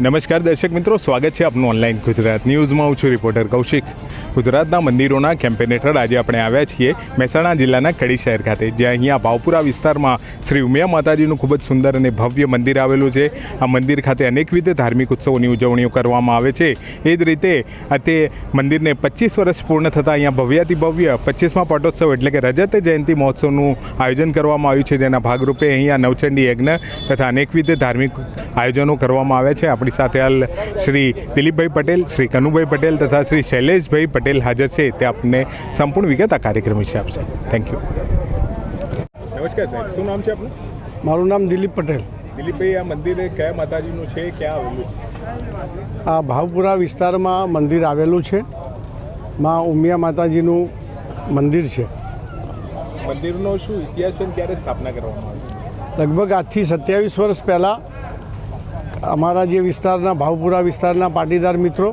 નમસ્કાર દર્શક મિત્રો, સ્વાગત છે આપનું ઓનલાઈન ગુજરાત ન્યૂઝમાં. હું છું રિપોર્ટર કૌશિક. ગુજરાતના મંદિરોના કેમ્પેન હેઠળ આજે આપણે આવ્યા છીએ મહેસાણા જિલ્લાના કડી શહેર ખાતે, જ્યાં અહીંયા ભાવપુરા વિસ્તારમાં શ્રી ઉમિયા માતાજીનું ખૂબ જ સુંદર અને ભવ્ય મંદિર આવેલું છે. આ મંદિર ખાતે અનેકવિધ ધાર્મિક ઉત્સવોની ઉજવણીઓ કરવામાં આવે છે. એ જ રીતે તે મંદિરને પચીસ વર્ષ પૂર્ણ થતાં અહીંયા ભવ્યાતિ ભવ્ય પચીસમાં પાટોત્સવ એટલે કે રજત જયંતિ મહોત્સવનું આયોજન કરવામાં આવ્યું છે. જેના ભાગરૂપે અહીંયા નવચંડી યજ્ઞ તથા અનેકવિધ ધાર્મિક આયોજનો કરવામાં આવ્યા છે. આપણી સાથે હાલ શ્રી દિલીપભાઈ પટેલ શ્રી કનુભાઈ પટેલ તથા શ્રી શૈલેષભાઈ પટેલ હાજર છે. તે આપણને સંપૂર્ણ વિગત આ કાર્યક્રમ વિશે આપશે. થેન્ક યુ નમસ્કાર સાહેબ શું નામ છે આપનું? મારું નામ દિલીપ પટેલ. દિલીપભાઈ આ મંદિર કયા માતાજીનું છે? ક્યાં આવેલું છે? આ ભાવપુરા વિસ્તારમાં મંદિર આવેલું છે. માં ઉમિયા માતાજીનું મંદિર છે. મંદિરનો શું ઇતિહાસ છે ક્યારે સ્થાપના કરવામાં આવી? લગભગ આજથી સત્યાવીસ વર્ષ પહેલાં અમારા જે વિસ્તારના, ભાવપુરા વિસ્તારના પાટીદાર મિત્રો,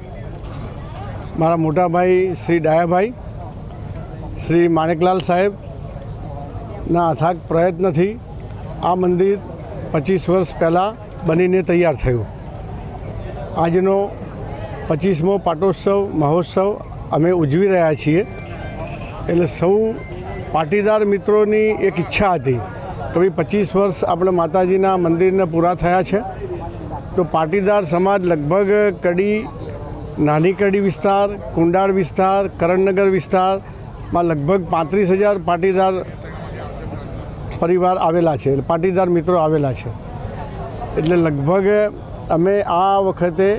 મારા મોટાભાઈ શ્રી ડાયાભાઈ, શ્રી માણેકલાલ સાહેબના અથાગ પ્રયત્નથી આ મંદિર પચીસ વર્ષ પહેલાં બનીને તૈયાર થયું. આજનો પચીસમો પાટોત્સવ, મહોત્સવ અમે ઉજવી રહ્યા છીએ. એટલે સૌ પાટીદાર મિત્રોની એક ઈચ્છા હતી કે ભાઈ પચીસ વર્ષ આપણે માતાજીના મંદિરને પૂરા થયા છે. તો પાટીદાર સમાજ લગભગ કડી, નાની કડી વિસ્તાર, કુંડાળ વિસ્તાર, કરણનગર વિસ્તારમાં લગભગ પાંત્રીસ હજાર પાટીદાર પરિવાર આવેલા છે પાટીદાર મિત્રો આવેલા છે. એટલે લગભગ અમે આ વખતે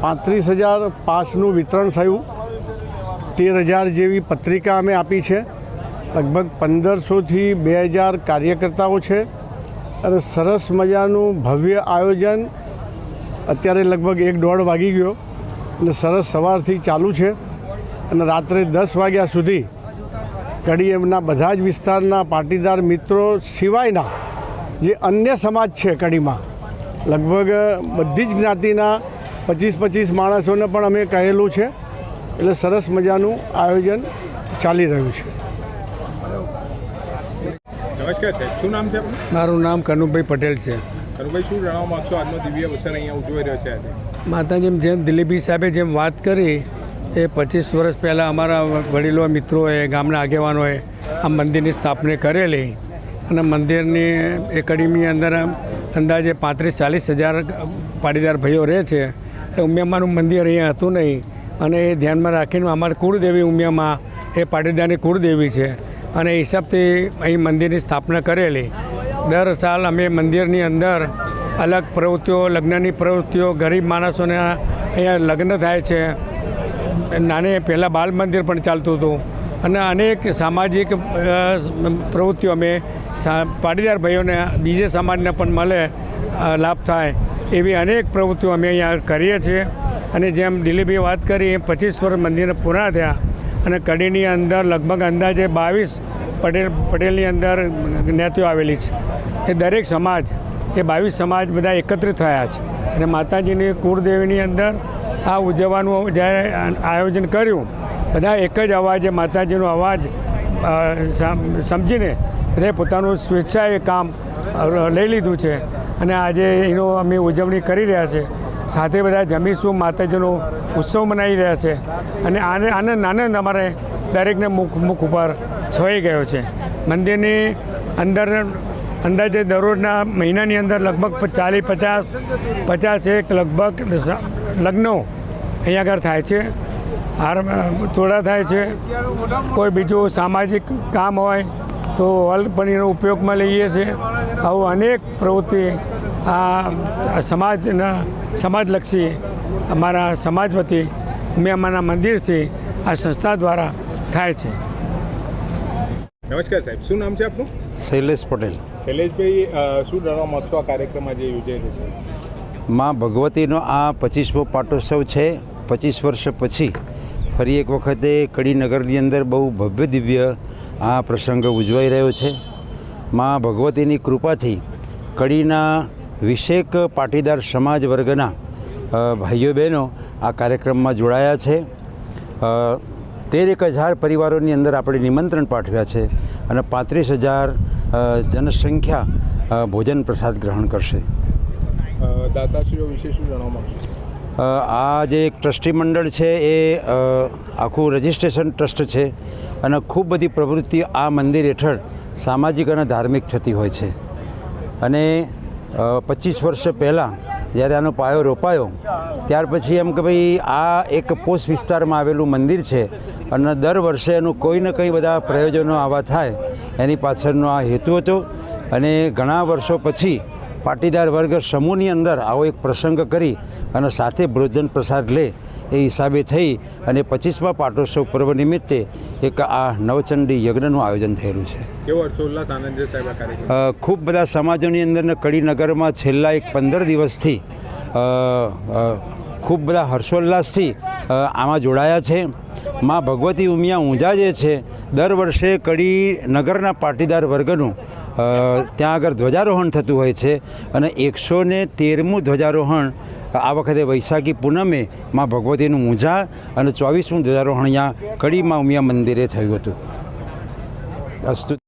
પાંત્રીસ હજાર પાસનું વિતરણ થયું. તેર હજાર જેવી પત્રિકા અમે આપી છે. લગભગ પંદરસોથી બે હજાર કાર્યકર્તાઓ છે. અને સરસ મજાનું ભવ્ય આયોજન અત્યારે લગભગ એક દોઢ વાગી ગયો અને સરસ સવારથી ચાલુ છે અને રાત્રે દસ વાગ્યા સુધી કડી એમના બધા જ વિસ્તારના પાટીદાર મિત્રો સિવાયના જે અન્ય સમાજ છે કડીમાં લગભગ બધી જ જ્ઞાતિના પચીસ પચીસ માણસોને પણ અમે કહેલું છે. એટલે સરસ મજાનું આયોજન ચાલી રહ્યું છે. નમસ્કાર શું નામ છે મારું નામ કનુભાઈ પટેલ છે. આજે. માતાજી જેમ દિલીપી સાહેબે જેમ વાત કરી, એ પચીસ વર્ષ પહેલાં અમારા વડીલો, મિત્રોએ, ગામના આગેવાનોએ આ મંદિરની સ્થાપના કરેલી. અને મંદિરની એ અંદર અંદાજે પાંત્રીસ ચાલીસ હજાર પાટીદાર ભાઈઓ રહે છે. એટલે ઉમિયામાનું મંદિર અહીંયા હતું નહીં. અને એ ધ્યાનમાં રાખીને અમારી કુળદેવી ઉમિયામાં એ પાટીદારની કુળદેવી છે. અને હિસાબથી અહીં મંદિરની સ્થાપના કરેલી. દર સાલ અમે મંદિરની અંદર અલગ પ્રવૃત્તિઓ, લગ્નની પ્રવૃત્તિઓ, ગરીબ માણસોને અહીંયા લગ્ન થાય છે. નાને પહેલાં બાલ મંદિર પણ ચાલતું હતું. અને અનેક સામાજિક પ્રવૃત્તિઓ અમે પાટીદાર ભાઈઓને બીજે સમાજને પણ મળે લાભ થાય એવી અનેક પ્રવૃત્તિઓ અમે અહીંયા કરીએ છીએ. અને જેમ દિલીપભાઈ વાત કરી એ પચીસ વર્ષ મંદિર પૂરા થયા અને કડીની અંદર લગભગ અંદાજે બાવીસ પટેલ પટેલની અંદર જ્ઞાતિઓ આવેલી છે. એ દરેક સમાજ, એ બાવીસ સમાજ બધા એકત્રિત થયા છે. અને માતાજીની કુળદેવીની અંદર આ ઉજવવાનું જ્યારે આયોજન કર્યું, બધા એક જ અવાજે માતાજીનો અવાજ સમજીને બધાએ પોતાનું સ્વેચ્છાએ કામ લઈ લીધું છે. અને આજે એનો અમે ઉજવણી કરી રહ્યા છે. સાથે બધા જમીશું માતાજીનો ઉત્સવ મનાવી રહ્યા છે. અને આને, આનંદ આનંદ અમારે દરેકને મુખ મુખ ઉપર છવાઈ ગયો છે. મંદિરની અંદર અંદાજે દરરોજના મહિનાની અંદર લગભગ ચાલીસ, પચાસ પચાસ એક લગભગ લગ્નો અહીંયા આગળ થાય છે. હાર તોડા થાય છે. કોઈ બીજું સામાજિક કામ હોય તો હોલ પણ ઉપયોગમાં લઈએ છીએ આવું અનેક પ્રવૃત્તિ આ સમાજના સમાજલક્ષી અમારા સમાજ વતી અમારા મંદિરથી આ સંસ્થા દ્વારા થાય છે. નમસ્કાર સાહેબ શું નામ છે આપનું? શૈલેષ પટેલ. શૈલેષભાઈ શું જણાવવા માંગશો આ કાર્યક્રમ આજે યોજાયેલો છે? માં ભગવતીનો આ પચીસમો પાટોત્સવ છે. પચીસ વર્ષ પછી ફરી એક વખતે કડીનગરની અંદર બહુ ભવ્ય દિવ્ય આ પ્રસંગ ઉજવાઈ રહ્યો છે. માં ભગવતીની કૃપાથી કડીના વિશેક પાટીદાર સમાજ વર્ગના ભાઈઓ બહેનો આ કાર્યક્રમમાં જોડાયા છે. તેર એક હજાર પરિવારોની અંદર આપણે નિમંત્રણ પાઠવ્યા છે અને પાંત્રીસ હજાર જનસંખ્યા ભોજન પ્રસાદ ગ્રહણ કરશે. દાતાશ્રીઓ વિશે શું જણાવવા આ જે એક ટ્રસ્ટી મંડળ છે એ આખું રજિસ્ટ્રેશન ટ્રસ્ટ છે અને ખૂબ બધી પ્રવૃત્તિ આ મંદિર હેઠળ સામાજિક અને ધાર્મિક થતી હોય છે. અને પચીસ વર્ષ પહેલાં જ્યારે આનો પાયો રોપાયો, ત્યાર પછી એમ કે ભાઈ આ એક પોસ્ટ વિસ્તારમાં આવેલું મંદિર છે અને દર વર્ષે એનું કોઈ ને કંઈ બધા પ્રયોજનો આવા થાય. એની પાછળનો આ હેતુ હતો અને ઘણા વર્ષો પછી પાટીદાર વર્ગ સમૂહની અંદર આવો એક પ્રસંગ કરી અને સાથે ભોજન પ્રસાદ લે. એ હિસાબે થઈ અને પચીસમા પાટોત્સવ પર્વ નિમિત્તે એક આ નવચંડી યજ્ઞનું આયોજન થયેલું છે. ખૂબ બધા સમાજોની અંદર કડીનગરમાં છેલ્લા એક પંદર દિવસથી ખૂબ બધા હર્ષોલ્લાસથી આમાં જોડાયા છે. માં ભગવતી ઉમિયા ઊંઝા જે છે દર વર્ષે કડી નગરના પાટીદાર વર્ગનું ત્યાં આગળ ધ્વજારોહણ થતું હોય છે અને એકસો ને તેરમું ધ્વજારોહણ આ વખતે વૈશાખી પૂનમે માં ભગવતીનું મૂંઝા અને ચોવીસમું ધ્વજારોહણ અહીંયા કડીમાં ઉમિયા મંદિરે થયું હતું. અસ્તુ